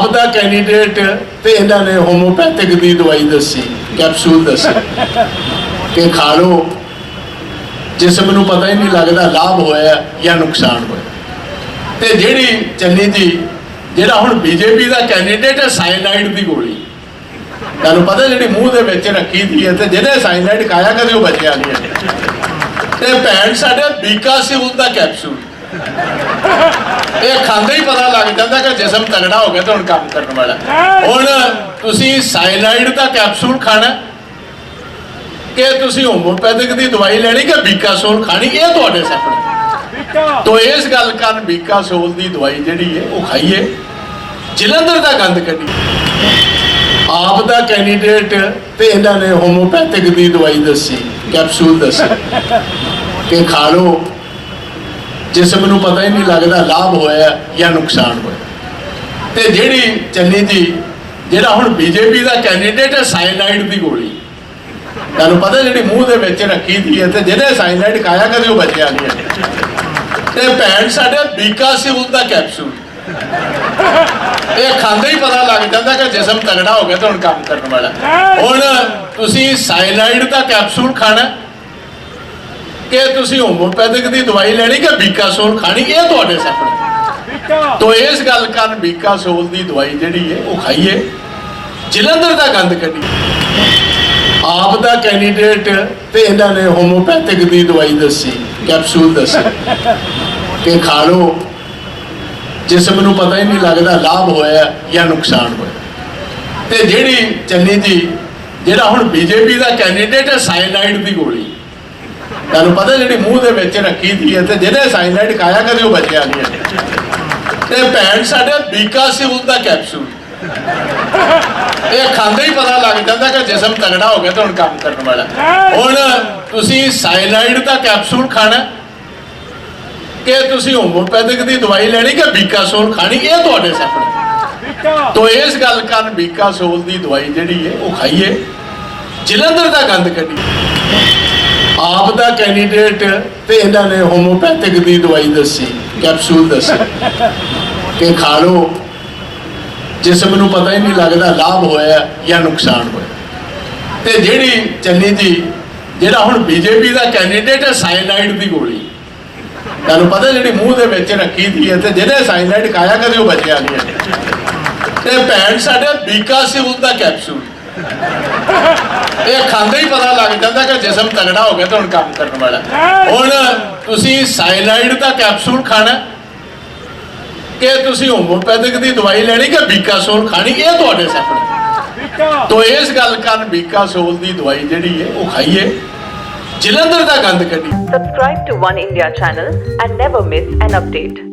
ਆਪ ਦਾ ਕੈਂਡੀਡੇਟ ਤੇ ਇਹਨਾਂ ਨੇ ਹੋਮੋਪੈਥਿਕ ਦੀ ਦਵਾਈ ਦੱਸੀ ਕੈਪਸੂਲ ਦੱਸੀ ਕਿ ਖਾ ਲਓ। ਜਿਸਮ ਨੂੰ ਪਤਾ ਹੀ ਨਹੀਂ ਲੱਗਦਾ ਲਾਭ ਹੋਇਆ ਜਾਂ ਨੁਕਸਾਨ ਹੋਇਆ। ਤੇ ਜਿਹੜੀ ਚੰਨੀ ਜੀ, ਜਿਹੜਾ ਹੁਣ ਬੀਜੇਪੀ ਦਾ ਕੈਂਡੀਡੇਟ ਹੈ ਸਾਇਨਾਈਡ ਦੀ ਗੋਲੀ। ਤੁਹਾਨੂੰ ਪਤਾ ਜਿਹੜੀ ਮੂੰਹ ਦੇ ਵਿੱਚ ਰੱਖੀ ਦੀ ਹੈ ਤੇ ਜਿਹਨੇ ਸਾਇਨਾਈਡ ਖਾਇਆ, ਕਦੇ ਉਹ ਬਚਿਆ ਨਹੀਂ ਤੇ ਭੈਣ ਸਾਡੇ ਬੀਕਾ ਸਿਉਲ ਦਾ ਕੈਪਸੂਲ ਇਹ ਖਾਂਦੇ ਹੀ ਪਤਾ ਲੱਗ ਜਾਂਦਾ ਕਿ ਜਿਸਮ ਤਗੜਾ ਹੋ ਗਿਆ ਤੇ ਹੁਣ ਕੰਮ ਕਰਨ ਵਾਲਾ। ਹੁਣ ਤੁਸੀਂ ਸਾਇਨਾਈਡ ਦਾ ਕੈਪਸੂਲ ਖਾਣਾ ਕਿ ਤੁਸੀਂ ਹੋਮੋਪੈਥਿਕ ਦੀ ਦਵਾਈ ਲੈਣੀ ਕਿ ਬੀਕਾਸੋਲ ਖਾਣੀ ਇਹ ਤੁਹਾਡੇ ਸਾਹਮਣੇ। ਤੋ ਇਸ ਗੱਲ ਕਾਰਨ ਬੀਕਾਸੋਲ ਦੀ ਦਵਾਈ ਜਿਹੜੀ ਹੈ ਉਹ ਖਾਈਏ। ਜਲੰਧਰ ਦਾ ਗੰਦ ਕੱਢੀ। ਆਪ ਦਾ ਕੈਂਡੀਡੇਟ ਤੇ ਇਹਨਾਂ ਨੇ ਹੋਮੋਪੈਥਿਕ ਦੀ ਦਵਾਈ ਦੱਸੀ ਕੈਪਸੂਲ ਦੱਸੀ। ਕਿ ਖਾ ਲਓ। ਜਿਸਮ ਨੂੰ ਪਤਾ ਹੀ ਨਹੀਂ ਲੱਗਦਾ ਲਾਭ ਹੋਇਆ ਜਾਂ ਨੁਕਸਾਨ ਹੋਇਆ। ਤੇ ਜਿਹੜੀ ਚੰਨੀ ਜੀ, ਜਿਹੜਾ ਹੁਣ ਬੀਜੇਪੀ ਦਾ ਕੈਂਡੀਡੇਟ ਹੈ ਸਾਇਨਾਈਡ ਦੀ ਗੋਲੀ। ਤੁਹਾਨੂੰ ਪਤਾ ਜਿਹੜੀ ਮੂੰਹ ਦੇ ਵਿੱਚ ਰੱਖੀ ਦੀ ਹੈ ਤੇ ਜਿਹਨੇ ਸਾਇਨਾਈਡ ਖਾਇਆ ਕਦੇ ਉਹ ਬਚਿਆ ਨਹੀਂ ਤੇ ਭੈਣ ਸਾਡੇ ਬੀਕਾ ਸਿਉਲ ਦਾ ਕੈਪਸੂਲ ਇਹ ਖਾਂਦੇ ਹੀ ਪਤਾ ਲੱਗ ਜਾਂਦਾ ਕਿ ਜਿਸਮ ਤਗੜਾ ਹੋ ਗਿਆ ਤੇ ਹੁਣ ਕੰਮ ਕਰਨ ਵਾਲਾ। ਹੁਣ ਤੁਸੀਂ ਸਾਇਨਾਈਡ ਦਾ ਕੈਪਸੂਲ ਖਾਣਾ ਕਿ ਤੁਸੀਂ ਹੋਮੋਪੈਥਿਕ ਦੀ ਦਵਾਈ ਲੈਣੀ ਕਿ ਬੀਕਾਸੋਲ ਖਾਣੀ ਇਹ ਤੁਹਾਡੇ ਸਾਹਮਣੇ। ਤੋ ਇਸ ਗੱਲ ਕਾਰਨ ਬੀਕਾਸੋਲ ਦੀ ਦਵਾਈ ਜਿਹੜੀ ਹੈ ਉਹ ਖਾਈਏ। ਜਲੰਧਰ ਦਾ ਗੰਦ ਕੱਢੀ ਆਪ ਦਾ ਕੈਂਡੀਡੇਟ ਤੇ ਇਹਨਾਂ ਨੇ ਹੋਮੋਪੈਥਿਕ ਦੀ ਦਵਾਈ ਦੱਸੀ ਕੈਪਸੂਲ ਦੱਸੀ। ਕਿ ਖਾ ਲਓ। ਜਿਸਮ ਨੂੰ ਪਤਾ ਹੀ ਨਹੀਂ ਲੱਗਦਾ ਲਾਭ ਹੋਇਆ ਜਾਂ ਨੁਕਸਾਨ ਹੋਇਆ। ਤੇ ਜਿਹੜੀ ਚੰਨੀ ਜੀ ਜਿਹੜਾ ਹੁਣ ਬੀਜੇਪੀ ਦਾ ਕੈਂਡੀਡੇਟ ਹੈ ਸਾਇਨਾਈਡ ਦੀ ਗੋਲੀ। ਤੁਹਾਨੂੰ ਪਤਾ ਜਿਹੜੀ ਮੂੰਹ ਦੇ ਵਿੱਚ ਰੱਖੀ ਦੀ ਹੈ ਤੇ ਜਿਹਨੇ ਸਾਇਨਾਈਡ ਖਾਇਆ ਕਦੇ ਉਹ ਬਚਿਆ ਨਹੀਂ ਤੇ ਭੈਣ ਸਾਡੇ ਬੀਕਾ ਸਿਉਲ ਦਾ ਕੈਪਸੂਲ ਇਹ ਖਾਂਦੇ ਹੀ ਪਤਾ ਲੱਗ ਜਾਂਦਾ ਕਿ ਜਿਸਮ ਤਗੜਾ ਹੋ ਗਿਆ ਤੇ ਹੁਣ ਕੰਮ ਕਰਨ ਵਾਲਾ। ਹੁਣ ਤੁਸੀਂ ਸਾਇਨਾਈਡ ਦਾ ਕੈਪਸੂਲ ਖਾਣਾ ਕਿ ਤੁਸੀਂ ਹੋਮੋਪੈਥਿਕ ਦੀ ਦਵਾਈ ਲੈਣੀ ਕਿ ਬੀਕਾਸੋਲ ਖਾਣੀ ਇਹ ਤੁਹਾਡੇ ਸਾਹਮਣੇ। ਤੋ ਇਸ ਗੱਲ ਕਾਰਨ ਬੀਕਾਸੋਲ ਦੀ ਦਵਾਈ ਜਿਹੜੀ ਹੈ ਉਹ ਖਾਈਏ। ਜਲੰਧਰ ਦਾ ਗੰਦ ਕੱਢੀ ਆਪ ਦਾ ਕੈਂਡੀਡੇਟ ਤੇ ਇਹਨਾਂ ਨੇ ਹੋਮੋਪੈਥਿਕ ਦੀ ਦਵਾਈ ਦੱਸੀ ਕੈਪਸੂਲ ਦੱਸੀ। ਕਿ ਖਾ ਲਓ। ਜਿਸਮ ਨੂੰ ਪਤਾ ਹੀ ਨਹੀਂ ਲੱਗਦਾ ਲਾਭ ਹੋਇਆ ਜਾਂ ਨੁਕਸਾਨ ਹੋਇਆ। ਤੇ ਜਿਹੜੀ ਚੰਨੀ ਜੀ, ਜਿਹੜਾ ਹੁਣ ਬੀਜੇਪੀ ਦਾ ਕੈਂਡੀਡੇਟ ਹੈ ਸਾਇਨਾਈਡ ਦੀ ਗੋਲੀ। ਤੁਹਾਨੂੰ ਪਤਾ ਜਿਹੜੀ ਮੂੰਹ ਦੇ ਵਿੱਚ ਰੱਖੀ ਦੀ ਹੈ ਤੇ ਜਿਹਨੇ ਸਾਇਨਾਈਡ ਖਾਇਆ ਕਦੇ ਉਹ ਬਚਿਆ ਨਹੀਂ ਹੈ। ਤੇ ਭੈਣ, ਸਾਡੇ ਬੀਕਾ ਸਿਉਲ ਦਾ ਕੈਪਸੂਲ ਇਹ ਖਾਂਦੇ ਹੀ ਪਤਾ ਲੱਗ ਜਾਂਦਾ ਕਿ ਜਿਸਮ ਤਗੜਾ ਹੋ ਗਿਆ ਤੇ ਹੁਣ ਕੰਮ ਕਰਨ ਵਾਲਾ। ਹੁਣ ਤੁਸੀਂ ਸਾਇਨਾਈਡ ਦਾ ਕੈਪਸੂਲ ਖਾਣਾ ਕਿ ਤੁਸੀਂ ਹੋਮੋਪੈਥਿਕ ਦੀ ਦਵਾਈ ਲੈਣੀ ਕਿ ਬੀਕਾਸੋਲ ਖਾਣੀ? ਇਹ ਤੁਹਾਡੇ ਸਾਹਮਣੇ। ਤੋ ਇਸ ਗੱਲ ਕਾਰਨ ਬੀਕਾਸੋਲ ਦੀ ਦਵਾਈ ਜਿਹੜੀ ਹੈ ਉਹ ਖਾਈਏ। ਜਲੰਧਰ ਦਾ ਗੰਦ ਕੱਢੀ। Subscribe to One India channel and never miss an update.